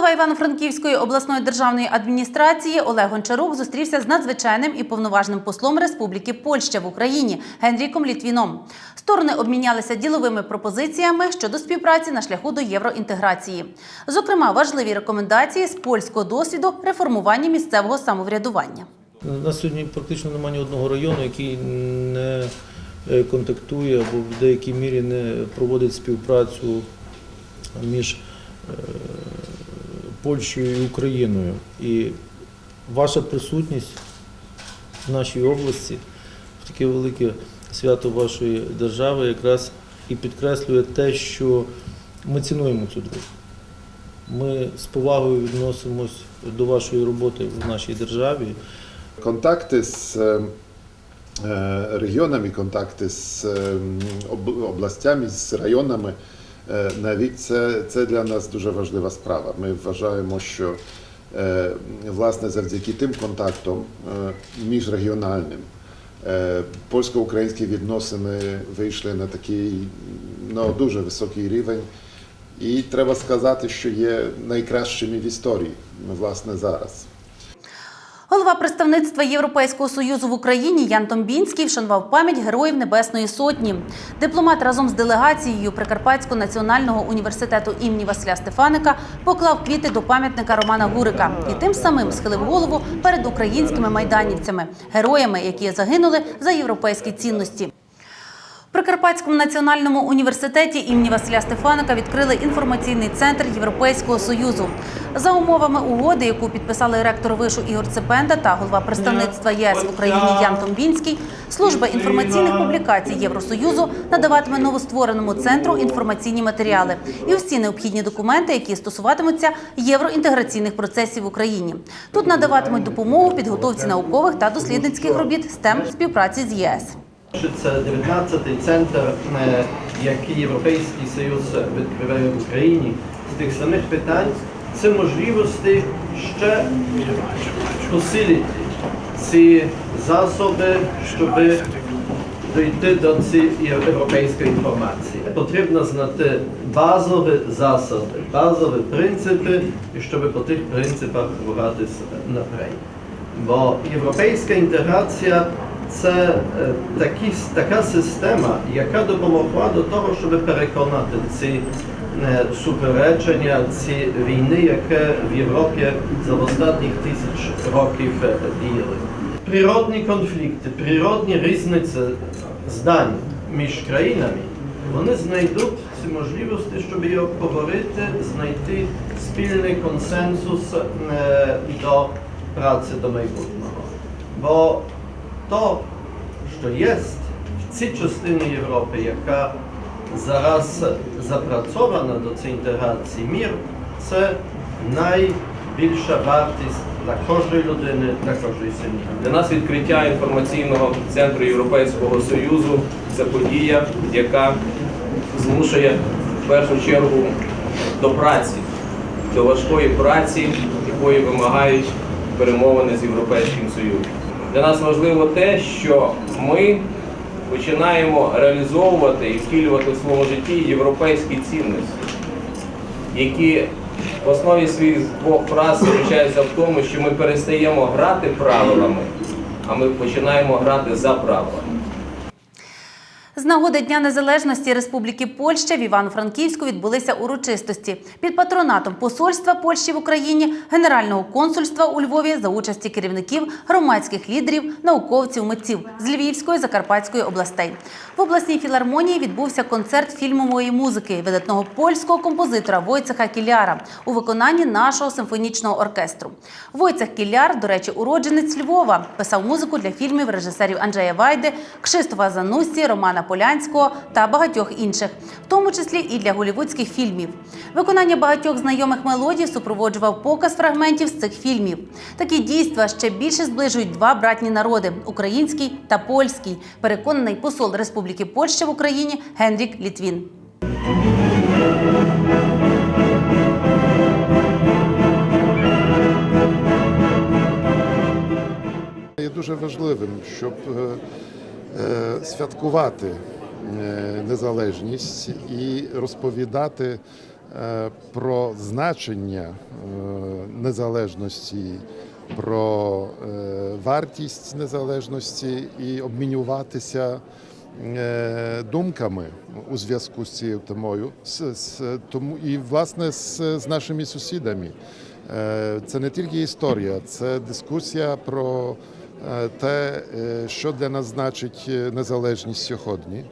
Голова Івано-Франківської обласної державної адміністрації Олег Гончарук зустрівся з надзвичайним і повноважним послом Республіки Польща в Україні Генріком Літвіном. Сторони обмінялися діловими пропозиціями щодо співпраці на шляху до євроінтеграції. Зокрема, важливі рекомендації з польського досвіду реформування місцевого самоврядування. У нас сьогодні практично немає ні одного району, який не е, контактує або в деякій мірі не проводить співпрацю між е, Польщею і Україною. І ваша присутність в нашій області в таке велике свято вашої держави якраз і підкреслює те, що ми цінуємо цю дружбу. Ми з повагою відносимось до вашої роботи в нашій державі. Kontakty z e, regionami, kontakти з е, областями, з районами е, навіть це, це для нас дуже важлива справа. Ми вважаємо, що е, власне завдяки тим контактам е, міжрегіональним е, польсько-українські відносини вийшли на такий ну, дуже високий рівень. І треба сказати, що є найкращими в історії, власне, зараз. Голова представництва Європейського союзу в Україні Ян Томбінський вшанував пам'ять героїв Небесної Сотні. Дипломат разом з делегацією Прикарпатського національного університету імені Василя Стефаника поклав квіти до пам'ятника Романа Гурика і тим самим схилив голову перед українськими майданівцями, героями, які загинули за європейські цінності. В Прикарпатському національному університеті імені Василя Стефаника відкрили інформаційний центр Європейського союзу. За умовами угоди, яку підписали ректор вишу Ігор Цепенда та голова представництва ЄС в Україні Ян Томбінський, служба інформаційних публікацій Євросоюзу надаватиме новоствореному центру інформаційні матеріали і всі необхідні документи, які стосуватимуться євроінтеграційних процесів в Україні. Тут надаватимуть допомогу підготовці наукових та дослідницьких робіт тем співпраці з ЄС. Це 19-й центр, е, який Європейський Союз відкриває в Україні з тих самих питань. Це можливості ще посилити ці засоби, щоб дійти до цієї європейської інформації. Потрібно знати базові засоби, базові принципи, і щоб по тих принципах рухатися наперед. Бо європейська інтеграція це е, такі, така система, яка допомогла до того, щоб переконати ці е, суперечення, ці війни, яке в Європі за останніх тисяч років е, діяли. Природні конфлікти, природні різниці здань між країнами, вони знайдуть ці можливості, щоб її обговорити, знайти спільний консенсус до праці до майбутнього. Бо то, що є в цій частині Європи, яка зараз запрацьована до цієї інтеграції, мір це найбільша вартість для кожної людини, для кожної сім'ї. Для нас відкриття інформаційного центру Європейського Союзу це подія, яка змушує в першу чергу до праці, до важкої праці, якої вимагають перемовини з Європейським Союзом. Для нас важливо те, що ми починаємо реалізовувати і втілювати в своєму житті європейські цінності, які в основі своїх двох фраз заключаються в тому, що ми перестаємо грати правилами, а ми починаємо грати за правилами. З нагоди Дня Незалежності Республіки Польща в Івано-Франківську відбулися урочистості під патронатом Посольства Польщі в Україні, Генерального консульства у Львові за участі керівників, громадських лідерів, науковців, митців з Львівської Закарпатської областей. В обласній філармонії відбувся концерт фільмової музики видатного польського композитора Войцеха Кіляра у виконанні нашого симфонічного оркестру. Войцех Кіляр, до речі, уродженець Львова, писав музику для фільмів режисерів Анджея Вайди, Кшистофа Занусі, Романа Полянського та багатьох інших, в тому числі і для голівудських фільмів. Виконання багатьох знайомих мелодій супроводжував показ фрагментів з цих фільмів. Такі дійства ще більше зближують два братні народи український та польський. Переконаний посол Республіки Польща в Україні Генрік Літвін. Є дуже важливим, щоб е, святкувати е, незалежність і розповідати е, про значення е, незалежності, про е, вартість незалежності і обмінюватися е, думками у зв'язку з цією темою, з, тому і власне з, з нашими сусідами. Е, Це не тільки історія, це дискусія про е, те, е, що для нас значить е, незалежність сьогодні.